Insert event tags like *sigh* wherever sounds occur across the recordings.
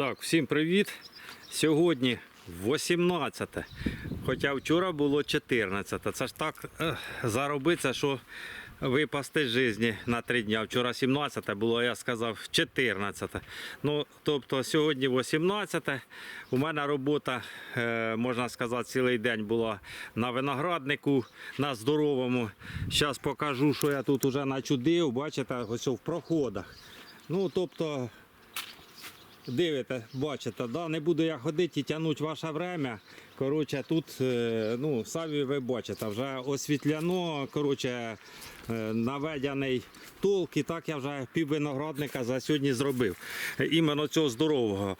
Так, всім привіт. Сьогодні 18. Хоча вчора було 14. Це ж так заробиться, що випасти з житті на три дні. Вчора 17 було, я сказав, 14. Ну, тобто сьогодні 18. У мене робота, е, можна сказати, цілий день була на винограднику, на здоровому. Зараз покажу, що я тут уже начудив. Бачите, ось в проходах. Ну, тобто, Дивите, бачите, да? не буду я ходити і тягнути ваше время. Коротше, тут, е, ну, самі ви бачите, вже освітляно, коротше, е, наведений толк, і так я вже пів виноградника за сьогодні зробив. Е, Іменно цього здорового.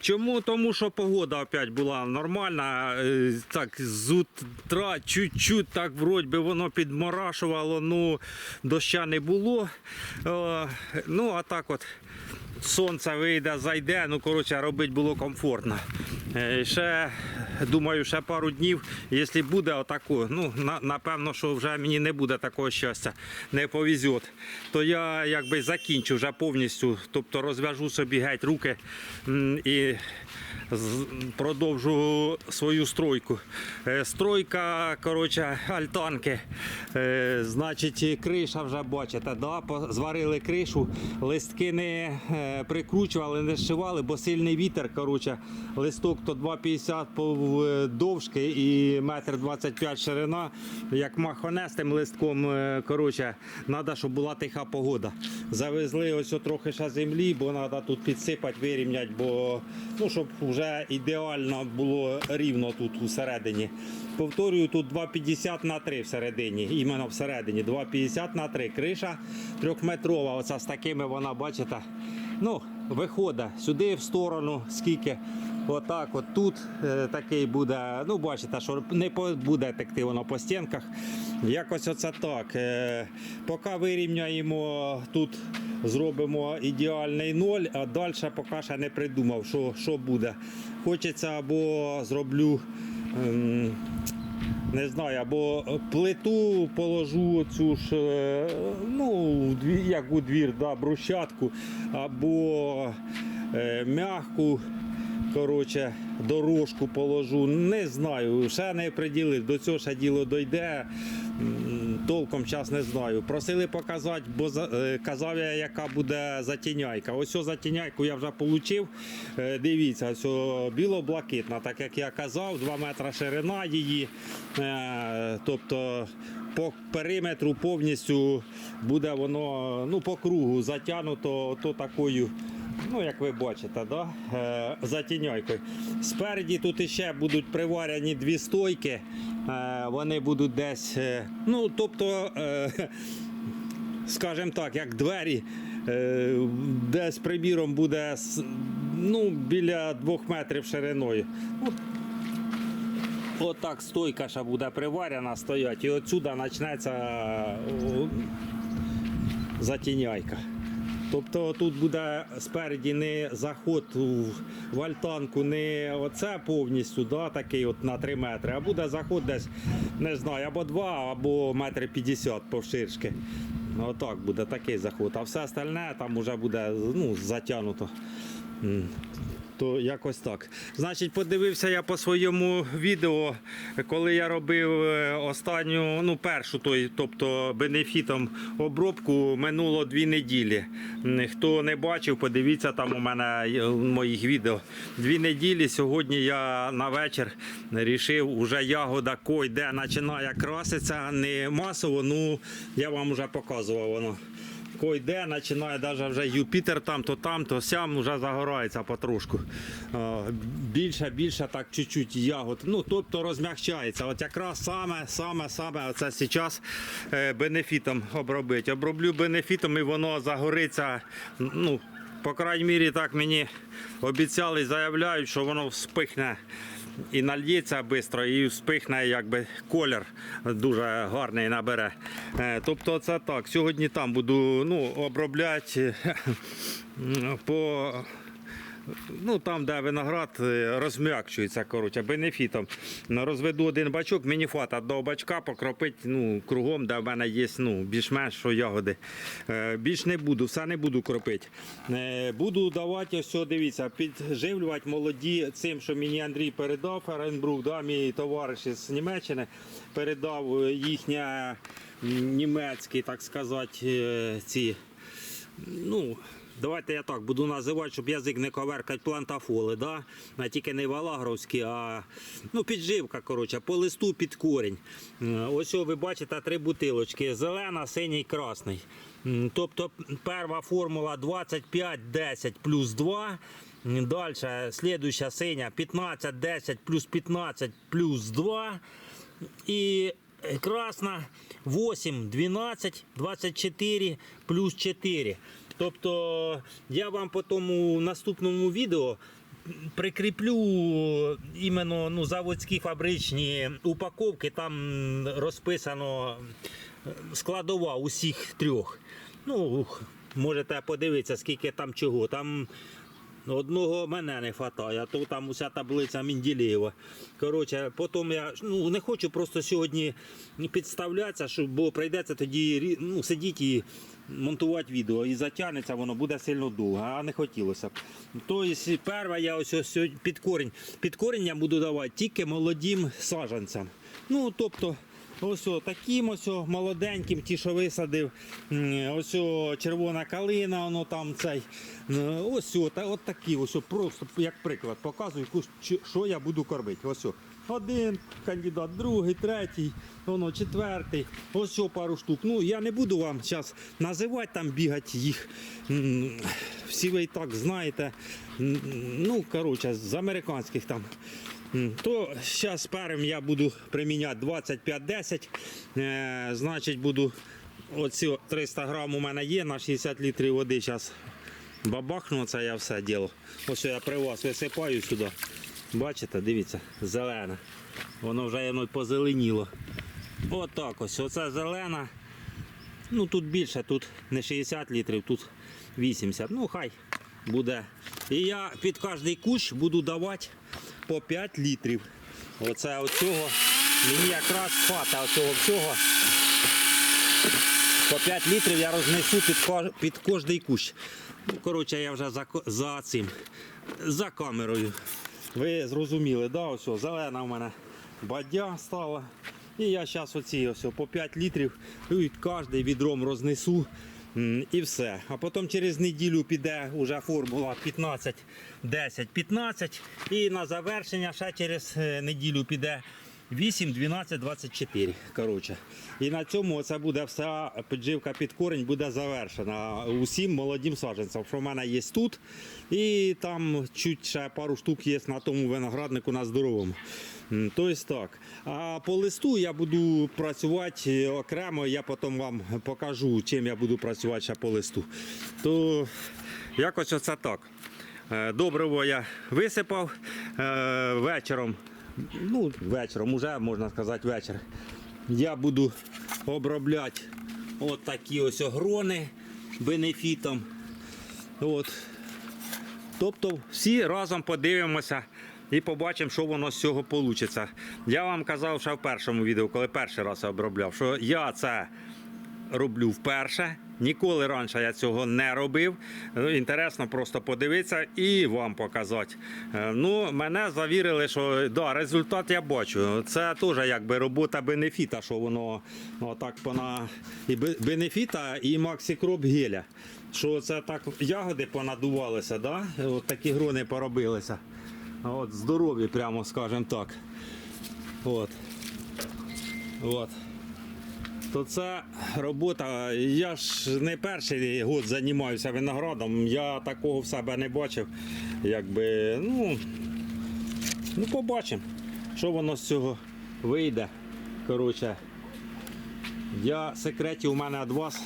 Чому? Тому що погода опять була нормальна. Так, з утра чуть-чуть так вроді би воно підморашувало, ну доща не було. Ну, а так от сонце вийде, зайде, ну коротше, робити було комфортно. Е, Ще думаю, ще пару днів, якщо буде отако, ну напевно, що вже мені не буде такого щастя, не повезет, то я якби закінчу вже повністю, тобто розв'яжу собі геть руки і продовжу свою стройку. Е, Стройка, коротше, альтанки. Е, Значить, криша вже бачите, да? зварили кришу, листки не е, прикручували, не зшивали, бо сильний вітер. Коротше, листок то 2,50 по- довжки і метр 25 ширина. Як махонестим листком, коротше, треба, щоб була тиха погода. Завезли ось трохи ще землі, бо треба тут підсипати, вирівняти, бо ну, щоб вже ідеально було рівно тут усередині. Повторюю, тут 2,50 на 3 всередині, іменно всередині. 2,50 на 3. Криша трьохметрова, оця з такими вона, бачите, ну, виходить сюди в сторону, скільки. Отак, от тут е, такий буде. Ну, бачите, що не буде текти воно по стінках. Якось оце так. Е, поки вирівняємо тут, зробимо ідеальний ноль, а далі поки ще не придумав, що, що буде. Хочеться або зроблю. ем, не знаю, або плиту положу цю ж, е, ну, як у двір, да, брусчатку, або е, м'яку, коротше, дорожку положу. Не знаю, ще не приділив, до цього ще діло дойде. Толком час не знаю. Просили показати, бо е, казав я, яка буде затіняйка. Ось затіняйку я вже отримав. Дивіться, ось біло-блакитна, так як я казав, 2 метри ширина її. Е, Тобто по периметру повністю буде воно ну, по кругу затягнуто то такою. Ну, як ви бачите, да? е, затіняйкою. Спереді тут іще будуть приварені дві стойки. Е, вони будуть десь. е, ну, тобто, е, скажімо так, як двері, десь приміром буде ну, біля двох метрів шириною. Ну, Отак стойка ще буде приварена, стоять, і отсюди почнеться затіняйка. Тобто тут буде спереді не заход в- альтанку, не оце повністю, да, такий от на 3 метри, а буде заход десь, не знаю, або 2, або метри 50 повширшки. Отак буде такий заход. А все остальне там вже буде ну, затягнуто. То якось так. Значить, подивився я по своєму відео, коли я робив е, останню, ну першу, той, тобто бенефітом обробку минуло дві неділі. Хто не бачив, подивіться там у мене моїх відео. Дві неділі. Сьогодні я на вечір рішив, уже ягода койде починає краситися не масово, ну я вам вже показував воно. Койде, починає навіть вже Юпітер там, то там, то сям вже загорається потрошку. Більше, більше так чуть-чуть ягод. Ну, тобто розмягчається. От якраз саме, саме, саме оце зараз е, бенефітом обробити. Оброблю бенефітом і воно загориться. Ну, по крайній мірі, так мені обіцяли заявляють, що воно вспихне і нальється швидко, і вспихне якби колір дуже гарний набере. Е, Тобто це так. Сьогодні там буду ну, обробляти *laughs* по Ну, там, де виноград е, розм'якчується, коротше, бенефітом. Розведу один бачок, мені фата до бачка покропить ну, кругом, де в мене є ну, більш-менш що ягоди. Е, більш не буду, все не буду кропити. Е, буду давати, ось, дивіться, підживлювати молоді цим, що мені Андрій передав, Ференбрук, да, мій товариш із Німеччини, передав їхня німецькі, так сказати, ці ну, давайте я так буду називати, щоб язик не коверкать плантафоли, да? а тільки не валагровські, а ну, підживка, коротше, по листу під корінь. Ось ви бачите три бутилочки: зелена, синій, красний. Тобто перша формула 25-10 плюс 2. Далі слідуюча синя 15-10 плюс 15 плюс 2. І красна 8, 12, 24 плюс 4. Тобто я вам по тому наступному відео прикріплю іменно ну, заводські фабричні упаковки, там розписано е, складова усіх трьох. Ну, можете подивитися, скільки там чого. Там Одного мене не вистачає, то там уся таблиця Менділєєва. Коротше, потім я ну, не хочу просто сьогодні підставлятися, щоб, бо прийдеться тоді ну, сидіти і монтувати відео. І затягнеться воно буде сильно довго, а не хотілося б. Тобто, перше я ось, ось під корінь. Під корінь я буду давати тільки молодим саджанцям. Ну, тобто, Ось о, таким ось молоденьким, ті, що висадив. Ось червона калина, воно там цей. Ось та, от такі, ось просто як приклад показую, що я буду кормити. Ось. Один кандидат, другий, третій, воно четвертий. Ось пару штук. Ну я не буду вам зараз називати там бігати їх. Всі ви і так знаєте. Ну, коротше, з американських там. То зараз першим я буду приміняти 25-10. Е, значить, буду оці 300 грам у мене є на 60 літрів води. Зараз бабахну це я все діло. Ось я при вас висипаю сюди. Бачите, дивіться, зелене. Воно вже воно позеленіло. Отак ось. Оце зелена. Ну тут більше, тут не 60 літрів, тут 80. Ну хай буде. І я під кожний кущ буду давати по 5 літрів. Оце оцього. Мені якраз хвата оцього всього. По 5 літрів я рознесу під, під кожний кущ. Ну, коротше, я вже за, за цим, за камерою. Ви зрозуміли, да? Ось, зелена в мене бадя стала. І я зараз оці ось по 5 літрів і кожний відром рознесу. І все. А потім через неділю піде вже формула 15, 10, 15. І на завершення ще через е, неділю піде 8, 12, 24. Коротше. І на цьому це буде вся підживка під корінь буде завершена усім молодим саджанцям, що в мене є тут. І там чуть ще пару штук є на тому винограднику на здоровому. Тобто так. А по листу я буду працювати окремо, я потім вам покажу, чим я буду працювати ще по листу. То якось оце так. Е, Добриво я висипав е, вечором. Ну, вечором, уже можна сказати, вечір. Я буду обробляти от такі ось огрони бенефітом. От. Тобто всі разом подивимося і побачимо, що воно з цього вийде. Я вам казав ще в першому відео, коли перший раз обробляв, що я це роблю вперше. Ніколи раніше я цього не робив. Інтересно просто подивитися і вам показати. Е, Ну, мене завірили, що да, результат я бачу. Це теж якби робота бенефіта, що воно отак пона і бенефіта, і максикроп геля. Що це так ягоди понадувалися, да? От такі грони поробилися. От, здорові, прямо скажемо так. От. От то це робота. Я ж не перший год займаюся виноградом. Я такого в себе не бачив. Якби, ну, ну побачимо, що воно з цього вийде. Коротше, я секретів у мене від вас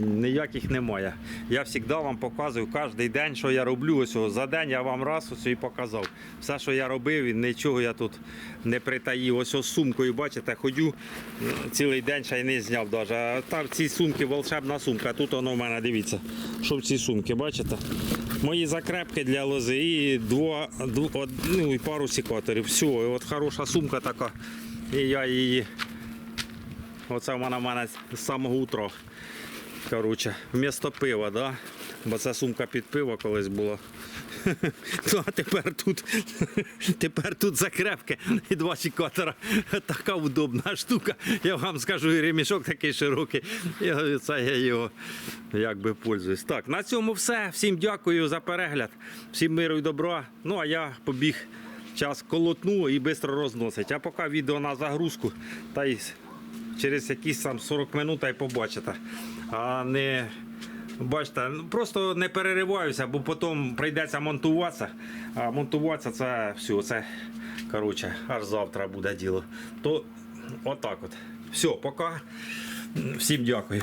ніяких немає. Я завжди вам показую кожен день, що я роблю. Ось за день я вам раз ось і показав. Все, що я робив, нічого я тут не притаїв. Ось з сумкою, бачите, ходю е, цілий день ще й не зняв навіть. А там в цій сумці волшебна сумка. Тут воно в мене дивіться. Що в цій сумці, бачите? Мої закрепки для лози і два, дв- ну, і пару секаторів. Все, і от хороша сумка така. І я її. Оце вона в мене з самого утра. Коротше, вмісто пива, да? Бо це сумка під пиво колись була. *laughs* Ну, а тепер тут, *laughs* тепер тут закрепки і два секатора. Така удобна штука. Я вам скажу, і ремішок такий широкий. Я, це я його якби пользуюсь. Так, на цьому все. Всім дякую за перегляд. Всім миру і добра. Ну а я побіг час колотну і швидко розносить. А поки відео на загрузку, та й через якісь там 40 минут та й побачите. А не бачите, ну, просто не перериваюся, бо потім прийдеться монтуватися. А монтуватися це все, це коротше, аж завтра буде діло. То отак от. Все, пока. Всім дякую.